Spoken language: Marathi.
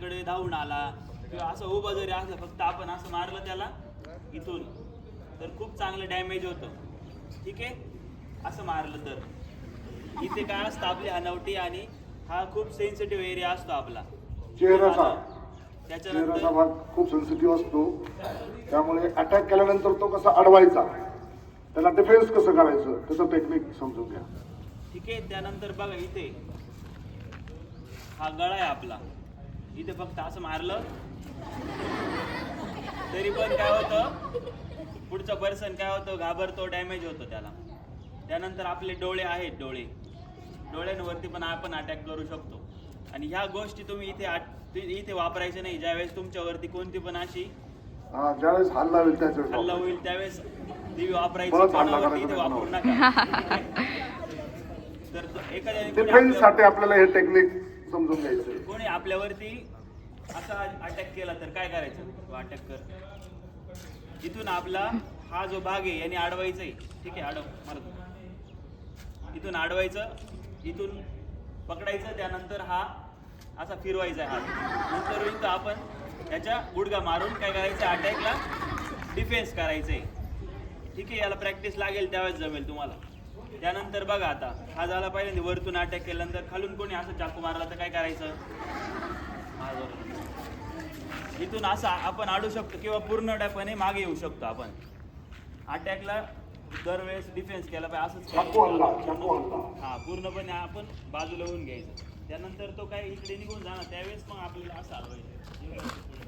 कडे धावून आला किंवा असं उभं जरी असलं फक्त आपण असं मारलं त्याला इथून. तर खूप चांगलं डॅमेज होतं. ठीक आहे? असं मारलं तर. इथे काय असतं आपली हनवटी आणि हा खूप सेन्सिटिव्ह एरिया असतो आपला. चेहऱ्याचा चेहऱ्याचा त्याच्यानंतर भाग खूप सेन्सिटिव्ह असतो. त्यामुळे अटॅक केल्यानंतर तो कसा अडवायचा त्याला डिफेन्स कसं करायचं त्याचं टेक्निक समजून घ्या. ठीक आहे? त्यानंतर बघा इथे. हा गळा आहे आपला. इथे फक्त असं मारलं. तरी पण काय होतं पुढचं पर्सन काय होतं घाबरतो डॅमेज होतो त्याला. त्यानंतर आपले डोळे आहेत डोळे. डोळ्यांवरती पण आपण अटॅक करू शकतो. आणि ह्या गोष्टी तुम्ही इथे इथे वापरायच्या नाही. ज्यावेळेस तुमच्यावरती कोणती पण अशी ज्यावेळेस हल्ला होईल हल्ला होईल त्यावेळेस ती वापरायची कोणावरती इथे वापरू नाही नका. तर साठी आपल्याला हे टेक्निक समजून घ्यायचं. कोणी आपल्यावरती असा अटॅक केला तर काय करायचं? अटॅक कर. इथून आपला हा जो भाग आहे याने अडवायचा आहे. ठीक आहे अडव मारतो इथून अडवायचं इथून पकडायचं त्यानंतर हा असा फिरवायचा आहे. हा नंतर तर आपण त्याच्या गुडगा मारून काय करायचं? अटॅकला डिफेन्स करायचं आहे ठीक आहे याला प्रॅक्टिस लागेल त्यावेळेस जमेल तुम्हाला. त्यानंतर बघा आता हा झाला पाहिजे वरतून अटॅक केल्यानंतर खालून कोणी असं चाकू मारला तर काय करायचं? इथून असं आपण अडू शकतो किंवा पूर्णपणे मागे येऊ शकतो आपण. अटॅकला दरवेळेस डिफेन्स केला पाहिजे असंच करायचं. हा पूर्णपणे आपण बाजूला होऊन घ्यायचं. त्यानंतर तो काय इकडे निघून जाणार त्यावेळेस मग आपल्याला असं हलवायचं